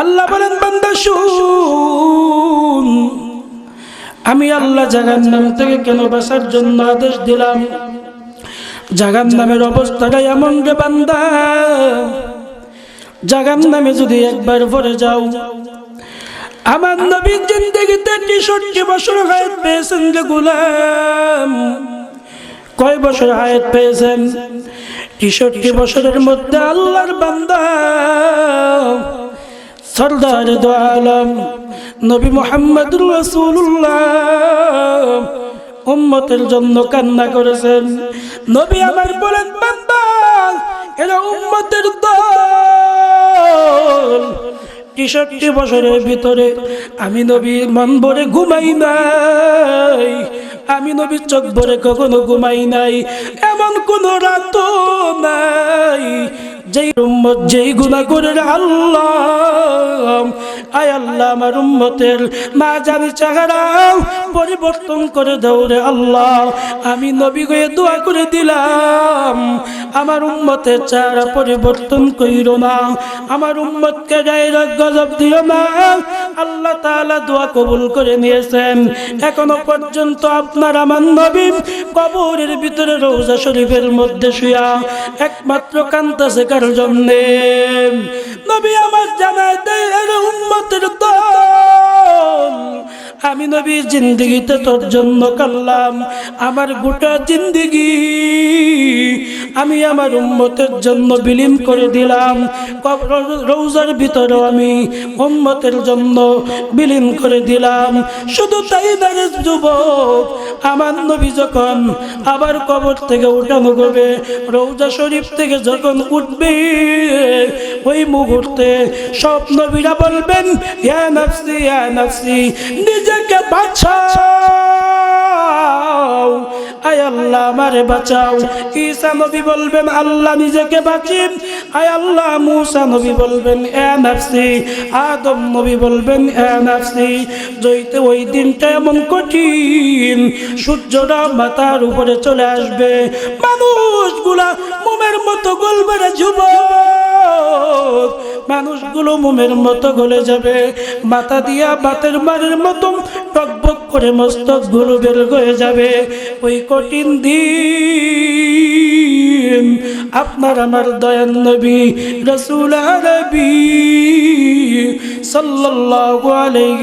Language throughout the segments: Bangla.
আল্লাহ বলেন, বান্দা, শুন। আমি আল্লাহ জাগান নাম থেকে কেন বাসার জন্য আদেশ দিলাম? জাগান নামের অবস্থাটা এমন রে বান্দা। জাগান নামে যদি একবার পরে যাও, আমার নবীর জিন্দগিতে তেষট্টি বছর হায়াত পেয়েছেন যে গুলাম। কয় বছর হায়াত পেয়েছেন? তেষট্টি বছরের মধ্যে আল্লাহর বান্দা। সর্দার দো আলম, নবী মোহাম্মদুর রসুল্লাহ উম্মতের জন্য কান্না করেছেন। নবী আমার বলেন এরা উম্মতের দল। তেষট্টি বছরের ভিতরে আমি নবী মন ভরে ঘুমাই নাই। আমি নবীর চোখ ভরে কখনো ঘুমাই নাই। এমন কোন রাত নাই। যেই উম্মত, যেই গুণা করে আল্লাহ। আয় আল্লাহ, আমার উম্মতের মা জানি চেহারা পরিবর্তন করে দৌড়ে আল্লাহ। আমি নবী গয়ে দোয়া করে দিলাম, আমার উম্মতের চারা পরিবর্তন করিল না আমার উম্মতকে গায়ের গজব দিও না আল্লাহ তাআলা দোয়া কবুল করে নিয়েছেন। এখনও পর্যন্ত আপনার আমার নবী কবরের ভিতরে রৌজা শরীফের মধ্যে শুয়া একমাত্র কান্তাছে কার জন্যে? নবী আমার জানায় দেয় উম্মতের দল আমি নবীর জিন্দগিতে তোর জন্য কাল্লাম আমার গোটা জিন্দগি আমি আমার উম্মতের জন্য বিলীন করে দিলাম। রৌজার ভিতরে আমি উম্মতের জন্য বিলীন করে দিলাম। শুধু তাই দাঁড়ে যুবক আমার নবী যখন আবার কবর থেকে উঠানো করবে রৌজা শরীফ থেকে যখন উঠবে, ওই মুহূর্তে সব নবীরা বলবেন, ইয়া নাফসি ইয়া নাফসি, নিজেকে বাঁচাও। আয় আল্লাহ বাঁচাও। নবী বলবেন, আল্লাহ নিজেকে বাঁচিন। আয় আল্লাহ নবী বলবেন এ নাফসি। আদম নবী বলবেন এ নাফসি। জয়তে ওই দিনটা এমন কঠিন সূর্যটা মাথার উপরে চলে আসবে। মানুষগুলা মোমের মতো গলবে যুবক মানুষগুলো মোমের মতো গলে যাবে। মাথা দিয়া বাতের মারের মতো টকবক করে মস্তকগুলো বের হয়ে যাবে। ওই কঠিন দিন আপনার আমার দয়ান নবী, রসুল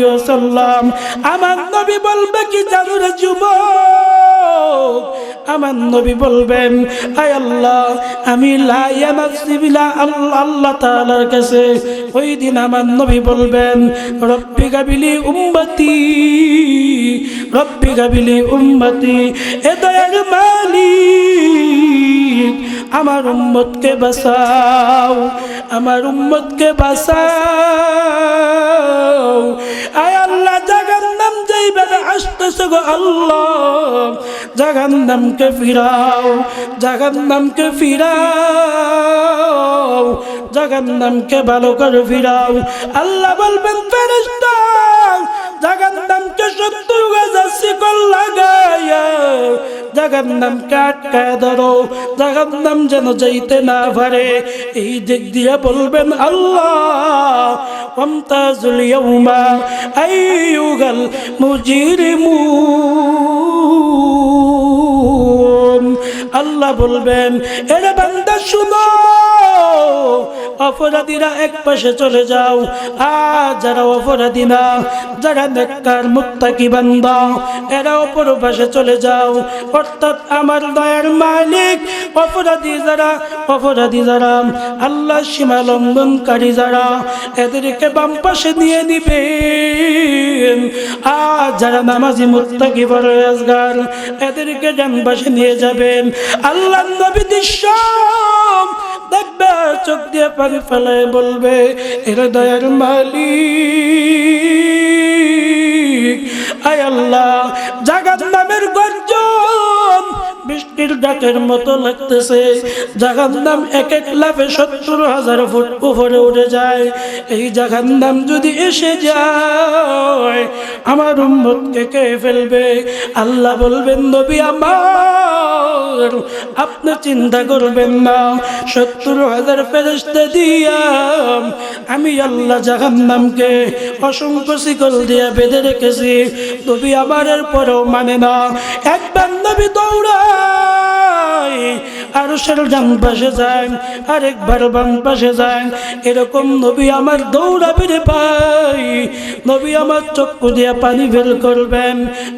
ওয়াসাল্লাম। আমার নবী বলবে কি জানো রে যুবক? আমার নবী বলবেন, আয় আল্লাহ, আমি লাইয়ামাসিবিলা আল্লাহ আল্লাহ তাআলার কাছে। ওই দিন আমার নবী বলবেন, রব্বি গাবিলি উম্মতি, রব্বি গাবিলি উম্মতি, এ দয়ার মালিক আমার উম্মতকে বাঁচাও, আমার উম্মতকে বাঁচাও। আয় আল্লাহ জাগান্নাম যাইবে আসতেছে গো আল্লাহ জাগান্নামকে ফিরাও জাগান্নামকে ফিরাও জাগান্নামকে ভালো করে ফিরাও। আল্লাহ বলবেন, ফেরেশতা জাগান্নামকে সত্তর গাছা আটকায় ধরো জাগান্নাম যেন যাইতে না পারে। এই দিক দিয়ে বলবেন আল্লাহ মুজিরিমুন আল্লাহ বলবেন, এরা বান্দা, শুনো। অপরাধীরা এক পাশে চলে যাও। আর যারা অপরাধী না, যারা নেককার, মুত্তাকি বান্দা, এরা অপর পাশে চলে যাও। অর্থাৎ আমার দয়ার মালিক, অপরাধী যারা অপরাধী যারা, আল্লাহ সীমা লঙ্ঘনকারী যারা, এদেরকে বাম পাশে নিয়ে নিবে আর যারা নামাজি, মুত্তাকি, পরহেজগার, এদেরকে ডান পাশে নিয়ে যাবেন। আল্লাহ নবী দৃশ্য দেখবে, চোখ দিয়ে পানি ফেলায় বলবে, এরা দয়ার মালিক। আয় আল্লাহ, জাগাত নামের বৃষ্টির ডাকের মতো লাগতেছে। জাগার নাম এক এক লাফে সত্তর হাজার ফুট উপরে উঠে যায়। এই জাগার নাম যদি এসে যায়, আমার উম্মতকে কে ফেলবে? আল্লাহ বলবেন, নবী আমার, আপনি চিন্তা করবেন না। সত্তর হাজার ফেরেস্তা দিয়া আমি আল্লাহ জাহান্নামকে অসংখ্য শিকল দিয়া বেঁধে রেখেছি। নবী আমারের পরেও মানে না। একবার নবী দৌড়ায় আর সের ডান পাশে যায়, আরেকবার বাম পাশে যায়। এরকম নবী আমার দৌড়াবে রে ভাই। নবী আমার চক্ষু দিয়া পানি ফেল করবেন।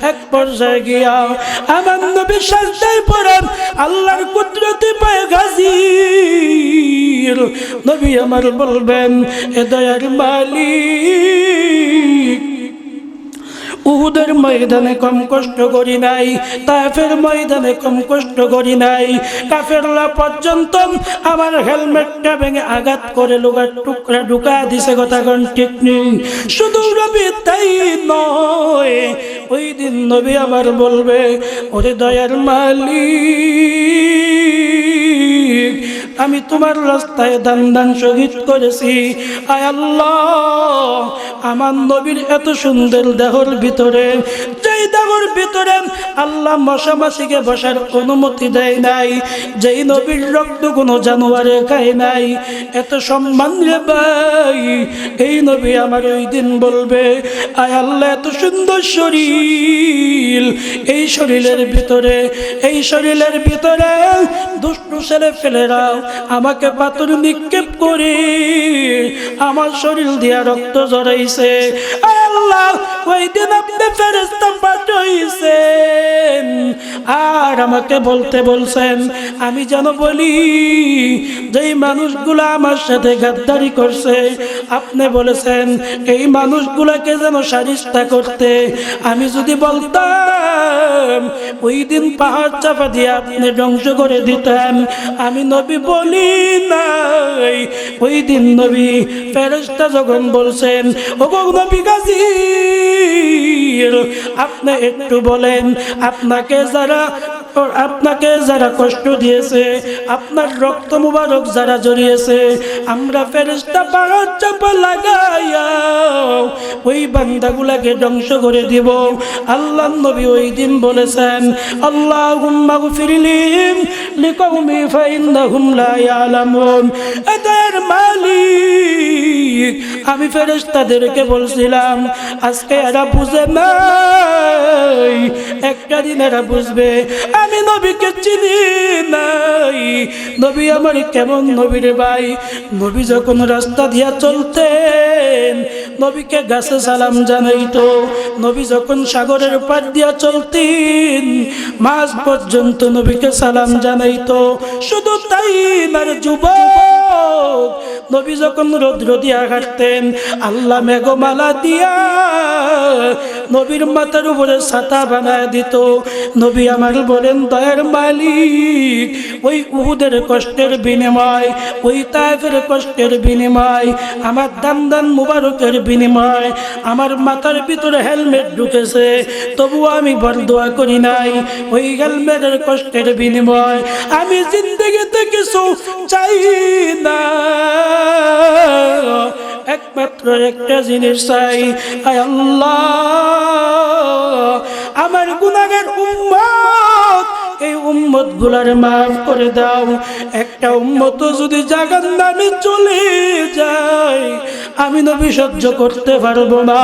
এক পর্যায়ে গিয়া আমার নবী সাজদায় পড়েন, আল্লাহর কুদরতি পায়ে গাজীর নবী আমার বলবেন, এ দয়ার মালিক উহুদের ময়দানে কম কষ্ট করি নাই তাফের ময়দানে কম কষ্ট করি নাই। কাফেরলা পর্যন্ত আমার হেলমেটটা ভেঙে আঘাত করে লোকার টুকরা ঢুকা দিছে কথা কোন ঠিক নেই। শুধু রবি তাই নয়, ওই দিন নবী আবার বলবে, ওরে দয়ার মালিক আমি তোমার রাস্তায় দান দান শহীদ করেছি। আয় আল্লাহ, আমার নবীর এত সুন্দর দেহর ভিতরে, যেই দেহর ভিতরে আল্লাহ মশামাসিকে বসার অনুমতি দেয় নাই, যেই নবীর রক্ত কোনো জানোয়ারে খায় নাই, এত সম্মান রে ভাই, এই নবী আমার ওই দিন বলবে, আয় আল্লাহ, এত সুন্দর শরীর, এই শরীরের ভিতরে, এই শরীরের ভিতরে দুষ্ট ছেলে ফেলেরাও আমাকে পাথর নিক্ষেপ করে আমার শরীর দিয়া রক্ত জড়াইছে আল্লাহ, ওই আপনি ফেরেস্তা পাঠাইছেন আর আমাকে বলতে বলছেন, আমি যেন বলি, যেই মানুষগুলো আমার সাথে গাদ্দারি করছে, আপনি বলেছেন, এই মানুষগুলোকে যেন সারিস্তা করতে। আমি যদি বলতাম, ওই দিন পাহাড় চাপা দিয়ে আপনি ধ্বংস করে দিতেন। আমি নবী বলি নাই। ওই দিন নবী ফেরেস্তা যখন বলছেন ও নবী গাজী আপনি একটু বলেন, আপনাকে যারা আপনাকে যারা কষ্ট দিয়েছে, আপনার রক্ত মুবারক যারা জড়িয়েছে, আমরা ফেরেস্তা পাহাড় চাপা লাগাইয়া ওই বান্দাগুলাকে ধ্বংস করে দিব। আল্লাহ নবী ওই দিন বলেছেন আল্লাহ ফিরলিম লিকৌমি ফাইন্নাহুম লা ইয়ালামুন। এদের মালিক, আমি ফেরেশতাদেরকে বলছিলাম, আজকে এরা বুঝে নাই, একটা দিন এরা বুঝবে। আমি নবীকে চিনি নাই। নবী আমার কেমন নবীর ভাই? নবী যখন রাস্তা দিয়া চলতেন, নবীকে গাছে সালাম জানাইতো। নবী যখন সাগরের পার দিয়া চলতেন, মাঝ পর্যন্ত নবীকে সালাম জানাইতো। শুধু তাই নার যুবক নবী যখন রৌদ্র দিয়া হাঁটতেন, আল্লাহ মেঘমালা দিয়া নবীর মাথার উপরে ছাতা বানায় দিত। নবী আমার বলেন, দয়ার মালিক, ওই উহুদের কষ্টের বিনিময়, ওই তাইফের কষ্টের বিনিময়, আমার দান দান মুবারকের বিনিময়, আমার মাথার ভিতরে হেলমেট ঢুকেছে তবু আমি বরদোয়া করি নাই, ওই হেলমেটের কষ্টের বিনিময়, আমি জিন্দগিতে কিছু চাই একমাত্র একটা জিনিস চাই। আয় আল্লাহ, আমার গুনাগার উম্মত, এই উম্মতগুলার মাফ করে দাও। একটা উম্মত যদি জাগান নামে চলে যায়, আমি নবী সহ্য করতে পারব না।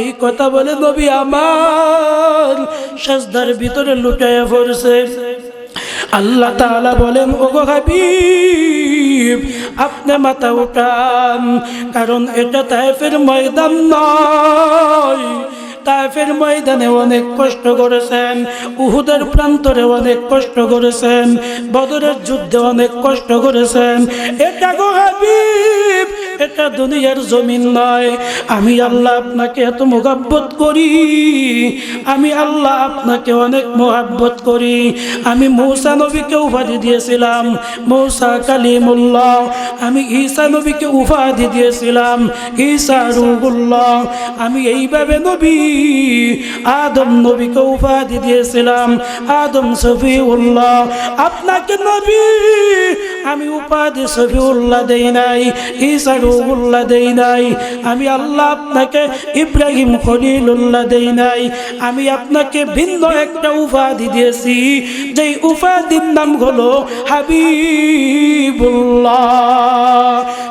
এই কথা বলে নবী আমার সাজদার ভিতরে লুটাইয়া পড়ছে। আল্লাহ তাআলা বলেন, ওগো হাবিব আপনি মাথা উঠান কারণ এটা তাইফের ময়দান নয়। তাইফের ময়দানে অনেক কষ্ট করেছেন। উহুদের প্রান্তরে অনেক কষ্ট করেছেন। বদরের যুদ্ধে অনেক কষ্ট করেছেন। এটা গো এটা দুনিয়ার জমিন নয়। আমি আল্লাহ আপনাকে এত মোহাব্বত করি। আমি আল্লাহ আপনাকে অনেক মোহাব্বত করি। আমি মৌসা নবীকে উপাধি দিয়েছিলাম। মৌসা কালিমুল্লাহ। আমি ঈসা নবীকে উপাধি দিয়েছিলাম। ঈসা রুহুল্লাহ। আমি এইভাবে নবী আদম নবীকে উপাধি দিয়েছিলাম। আদম সফিউল্লাহ আপনাকে নবী আমি উপাধি সফিউল্লাহ দেই নাই, ঈসা রুহুল্লাহ দেই নাই, আমি আল্লাহ আপনাকে ইব্রাহিম খলিলুল্লাহ দেই নাই, আমি আপনাকে ভিন্ন একটা উপাধি দিয়েছি, যেই উপাধির নাম হলো হাবিবুল্লাহ।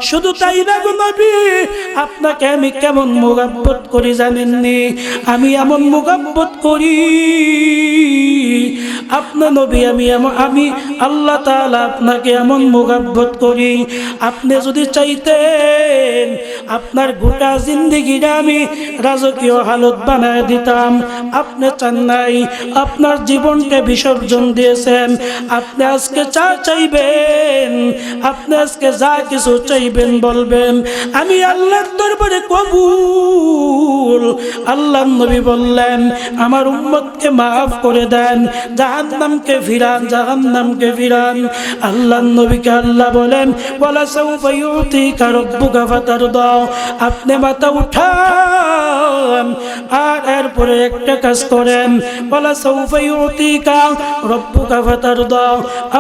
শুধু তাই না গো নবী, আপনাকে আমি কেমন মোগাব্বত করি জানেননি? আমি এমন মোগাব্বত করি, আপনার নবী আমি আমি আল্লাহ তাআলা আপনাকে এমন মোগাব্বত করি। আপনি যদি চাইতেন, আপনার গোটা জিন্দিগিটা আমি রাজকীয় হালত বানায় দিতাম। আপনি চান নাই, আপনার জীবনকে বিসর্জন দিয়েছেন। আপনি আজকে চা চাইবেন, আপনি আজকে যা কিছু চাইবেন বলবেন। আমি আল্লাহর দরবারে কবুল। আল্লাহ নবী বললেন, আমার উম্মতকে মাফ করে দেন, জাহান্নামকে ফিরান জাহান্নামকে ফিরান। আল্লাহ নবীকে আল্লাহ বলেন আপনি মাথা উঠান আর এরপরে একটা কাজ করেন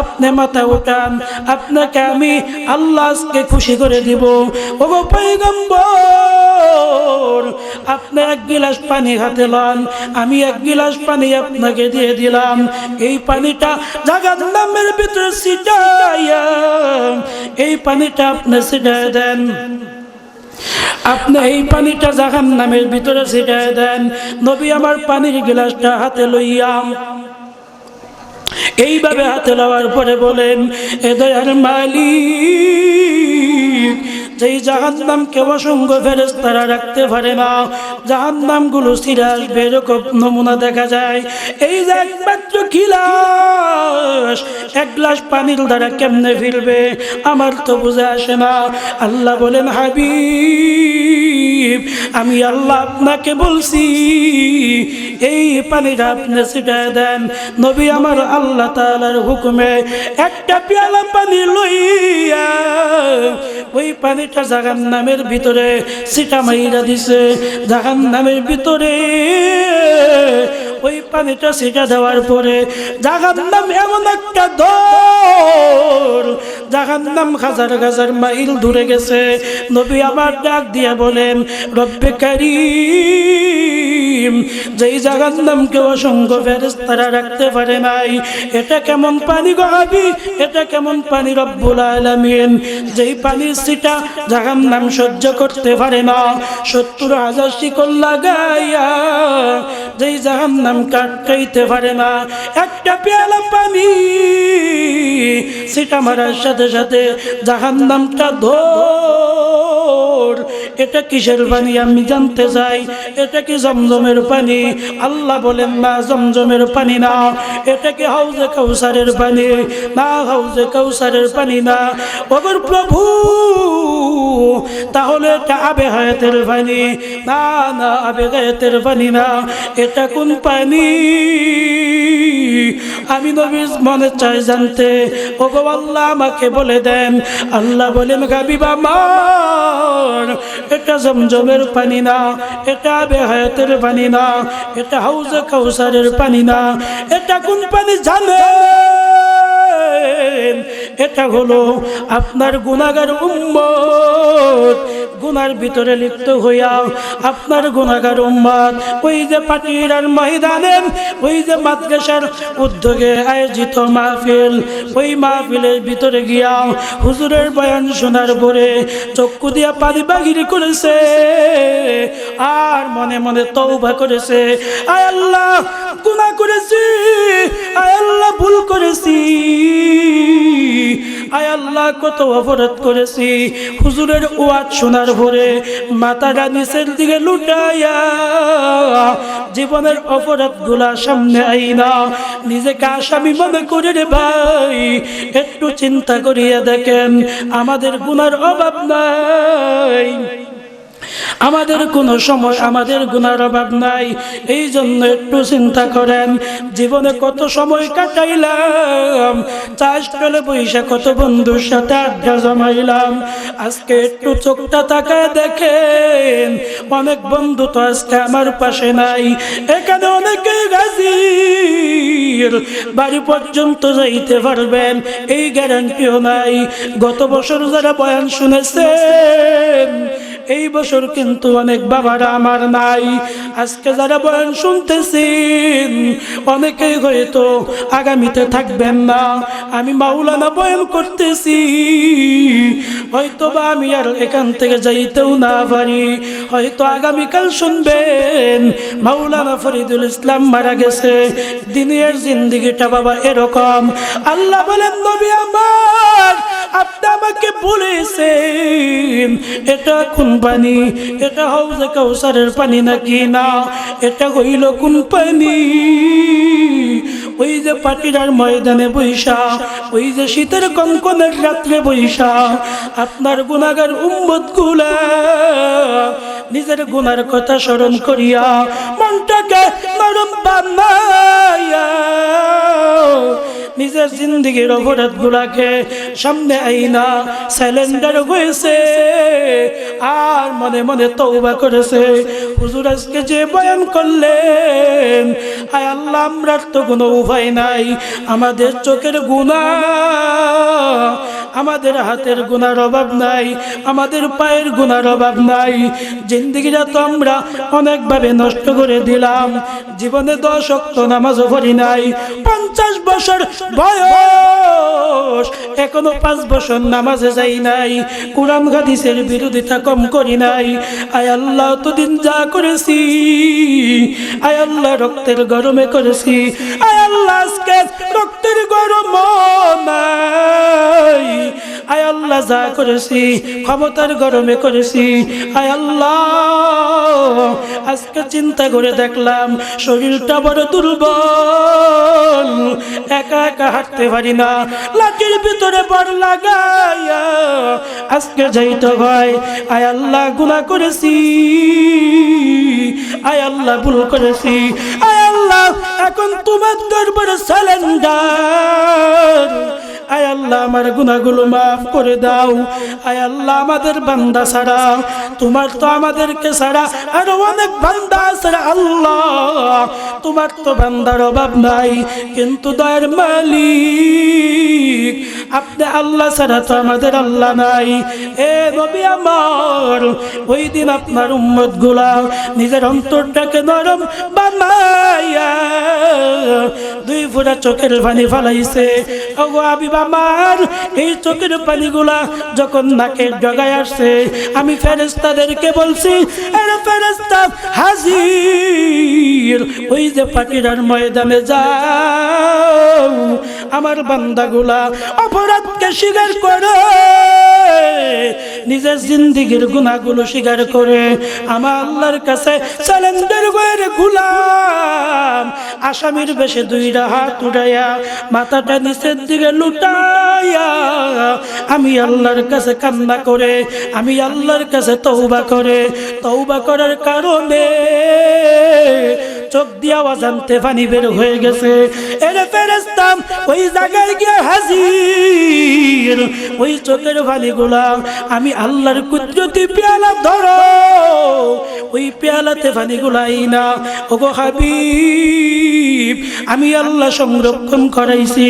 আপনি মাথা উঠান, আপনাকে আমি খুশি করে দিব। আপনি এক গিলাস পানি হাতে লন, আমি এক গিলাস পানি আপনাকে দিয়ে দিলাম। এই পানিটা জাগার নামের ভিতরে ছিটাইয়া এই পানিটা আপনি ছিটাই দেন। আপনি এই পানিটা জাহান নামের ভিতরে ছিটাই দেন। নবী আমার পানির গিলাসটা হাতে লইয়া এইভাবে হাতে লওয়ার পরে বলেন এদের মালিক যেই জাহান নামকে অসংখ্য ফেরেস তারা রাখতে পারে না জাহান নামগুলো ছিঁড়ে আসবে এরকম নমুনা দেখা যায়। এই যে একমাত্র গিলাস, এক গ্লাস পানির দ্বারা কেমনে ফিরবে? আমার তো বুঝে আসে না। আল্লাহ বলেন, হাবিব। আমি আল্লাহ আপনাকে বলছি, এই পানিটা আপনি সেটা দেন। নবী আমার আল্লাহ তালার হুকুমে একটা পেয়ালা পানি লইয়া ওই পানিটা জাগান নামের ভিতরে সিটা মাইরা দিছে। জাগান নামের ভিতরে ওই পানিটা সিটা দেওয়ার পরে জাগান নাম এমন একটা দৌড়। জাহান নাম হাজার হাজার মাইল দূরে গেছে। নবী আমার ডাক দিয়ে বলেন, রব্বে কারিম, যেই জাগার নামকে অসংখ্য ফেরেস্তারা রাখতে পারে নাই, এটা কেমন পানি গহাবি এটা কেমন পানি রব্বুল আলামিন? যেই পানির সিটা জাগার নাম সহ্য করতে পারে না। সত্তর হাজার শিকল লাগাইয়া যেই জাহান নাম কাটকাইতে পারে না একটা পেয়ালা পানি। সেটা মারার সাথে সাথে জাহান নামটা ধর। এটা কিসের পানি আমি জানতে চাই? এটা কি জমজমের পানি? আল্লাহ বলেন, না, জমজমের পানি না। এটা কি হাউজে কৌসারের পানি? না, হাউজে কৌসারের পানি না। ওগর প্রভু, তাহলে এটা আবে হায়াতের পানি। না না, আবে গায়াতের পানি না। কোন পানি? আমি নবীর মনে চাই জানতে। ও গো আল্লাহ আমাকে বলে দেন। আল্লাহ বলেন, গাবিবা বা এটা জমজমের পানি না, এটা বেহায়াতের পানি না, এটা হাউজে কৌসারের পানি না, এটা কোন পানি জানে? এটা হলো আপনার গুণাগার উম্মত। গুনার ভিতরে লিপ্ত হইয়া আপনার গুণাগার উম্মত। ওই যে পাটিরার ময়দানে, ওই যে মাদ্রাসার উদ্যোগে আয়োজিত মাহফিল, ওই মাহফিলের ভিতরে গিয়া হুজুরের বয়ান শোনার পরে চক্ষু দিয়া পানি বাগিরি করেছে, আর মনে মনে তৌবা করেছে। আয় আল্লাহ গুনাহ করেছি। আয় আল্লাহ, ভুল করেছি। আয় আল্লাহ, কত অপরাধ করেছি। হুজুরের ওয়াজ শোনার পরে মাথাটা নিচের দিকে লুটাইয়া জীবনের অপরাধগুলা সামনে আই আইনা। নিজেকে আসামি মনে করে রে ভাই, একটু চিন্তা করিয়া দেখেন, আমাদের গুনার অভাব নাই। আমাদের কোনো সময় আমাদের গুনার অভাব নাই। এই জন্য একটু চিন্তা করেন, জীবনে কত সময় কাটাইলাম, চাষ করে বৈশা কত বন্ধুর সাথে আড্ডা জমাইলাম। আজকে একটু চোখটা তাকায় দেখেন, অনেক বন্ধু তো আজকে আমার পাশে নাই। এখানে অনেকে গাজির বাড়ি পর্যন্ত যাইতে পারবেন, এই গ্যারান্টিও নাই। গত বছর যারা বয়ান শুনেছেন এই বছর কিন্তু অনেক বাবারা আমার নাই। আজকে যারা বয়ান শুনতেছেন, অনেকেই হয়তো আগামীতে থাকবেন না। আমি মাওলানা বয়ান করতেছি হয়তো বা আমি আর এখান থেকে যাইতেও না পারি। হয়তো আগামীকাল শুনবেন, মাওলানা ফরিদুল ইসলাম মারা গেছে। দিনের জিন্দিগিটা বাবা এরকম। আল্লাহ বলেন, নবী আমার, আপনি আমাকে বলেছেন, এটা কোন পানি এটা হাউজে কাউসারের পানি নাকি না? এটা হইল কোন পানি ওই যে পাটিরার ময়দানে বৈশা, ওই যে শীতের কঙ্কনের রাত্রে বৈশা, আপনার গুণাগার উম্মতগুলা নিজের গুনার কথা স্মরণ করিয়া মনটাকে নরম বানাইয়া নিজের জিন্দগির অপরাধ গুলাকে সামনে আইনা স্যালেন্ডার হয়েছে আর মনে মনে তৌবা করেছে। হুজুর আজকে যে বয়ান করলেন, আয় আল্লাহ, আমরার তো কোনো উপায় নাই, আমাদের চোখের গুণা আমাদের হাতের গুনার অভাব নাই, আমাদের পায়ের গুনার অভাব নাই। জিন্দগিটা তো আমরা অনেকভাবে নষ্ট করে দিলাম। জীবনে দশ অক্ত নামাজও পড়ি নাই। পঞ্চাশ বছর বয়স, এখনও পাঁচ বছর নামাজে যাই নাই। কোরআন হাদিসের বিরোধিতা কম করি নাই। আয় আল্লাহ দিন যা করেছি, আয় আল্লাহ, রক্তের গরমে করেছি। আয় আল্লাহ, আজকে রক্তের গরম নাই। আয় আল্লাহ যা করেছি, ক্ষমতার গরমে করেছি। আয় আল্লাহ, আজকে চিন্তা করে দেখলাম, শরীরটা বড় দুর্বল। একা একা হাঁটতে পারি না, লাঠির ভিতরে বড় লাগাইয়া আজকে যাইতে হয় আয় আল্লাহ গুণা করেছি। আয় আল্লাহ, ভুল করেছি। আয় আল্লাহ, এখন তোমার দরবারে স্যালেন্ডার আয় আল্লাহ, আমার গুনাহগুলো মাফ করে দাও। আয় আল্লাহ, আমাদের বান্দা ছাড়া, তোমার তো আমাদেরকে ছাড়া আরও অনেক বান্দা ছাড়া আল্লাহ। তোমার তো বান্দার অভাব নাই, কিন্তু দয়ের মালিক। আপনি আল্লাহ ছাড়া তো আমাদের আল্লাহ নাই। এ নবী আমার, ওই দিন আপনার উম্মতগুলা নিজের অন্তরটাকে নরম বানাইয়া দুই ফোঁটা চোখের পানি ফালাইছে। আবিব আমার, এই চোখের পানিগুলা যখন নাকে জগায় আসছে, আমি ফেরেস্তাদেরকে বলছি হাজির, ওই যে পাখিরার ময়দানে যাও, আমার বান্দাগুলা অপরাধকে স্বীকার করে, নিজের জিন্দিগির গুণাগুলো স্বীকার করে, আমার আল্লাহর কাছে স্যালেন্ডার করে গুলাম। আসামির বেশে দুইটা হাত উঠাইয়া মাথাটা নিচের দিকে লুটাইয়া আমি আল্লাহর কাছে কান্না করে আমি আল্লাহর কাছে তৌবা করে। তৌবা করার কারণে চোখ দিয়া অজান্তে পানি বের হয়ে গেছে। এরে ফেরেস্তাম ওই জায়গায় গিয়ে হাজির, ওই চোখের পানিগুলা আমি আল্লাহর কুদরতি পেয়ালা ধরো। ওই পেয়ালাতে পানিগুলাই না। ওগো হাবিব, আমি আল্লাহ সংরক্ষণ করাইছি।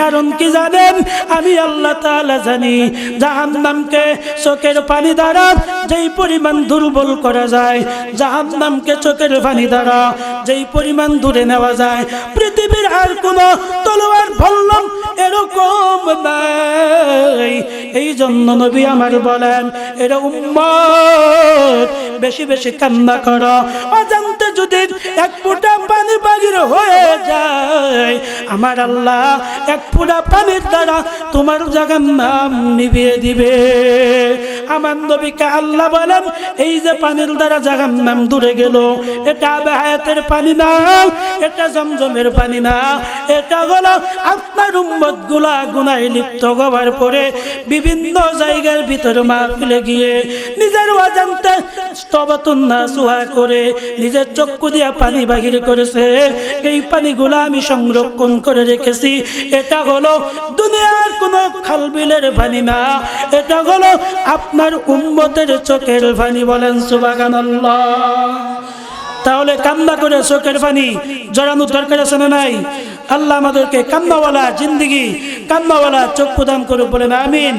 কারণ কি জানেন? আমি আল্লাহ তাআলা জানি, জাহান্নামকে চোখের পানি দ্বারা যেই পরিমাণ দুর্বল করা যায়, জাহান্নামকে চোখের পানি দ্বারা যেই পরিমাণ দূরে নেওয়া যায় পৃথিবীর আর কোন তলোয়ার ভল্লম এরকম নাই। এই জন্য নবী আমার বলেন, এরা উম্মত বেশি বেশি কান্না করো। অজান্তে যদি এক ফোঁটা পানি বাগির হয়ে যায়, আমার আল্লাহ এক পুরা পানির দ্বারা তোমার জায়গার নাম নিভিয়ে দিবে। আমার নবীকে আল্লাহ বলেন, এই যে পানির দ্বারা জাগার নাম দূরে গেল, এটা বেহায়াতের পানি না, এটা জমজমের পানি না, এটা হলো আপনার উম্মত গুলা গুনায় লিপ্ত হওয়ার পরে বিভিন্ন জায়গার ভিতরে মাহফিলে গিয়ে নিজের অজান্তে স্তবতুন না সুহা করে নিজের চক্ষু দিয়া পানি বাহির করেছে। এই পানিগুলো আমি সংরক্ষণ করে রেখেছি। এটা হলো দুনিয়ার কোনো খালবিলের পানি না। এটা হলো আপনার উম্মতের চোখের পানি বলেন সুবাগানাল্লাহ তাহলে কান্না করে চোখের পানি জড়ানোর দরকার আছে না নাই? আল্লাহ আমাদেরকে কান্নাওয়ালা জিন্দিগি, কান্নাওয়ালা চোখ প্রদান করে না আমিন।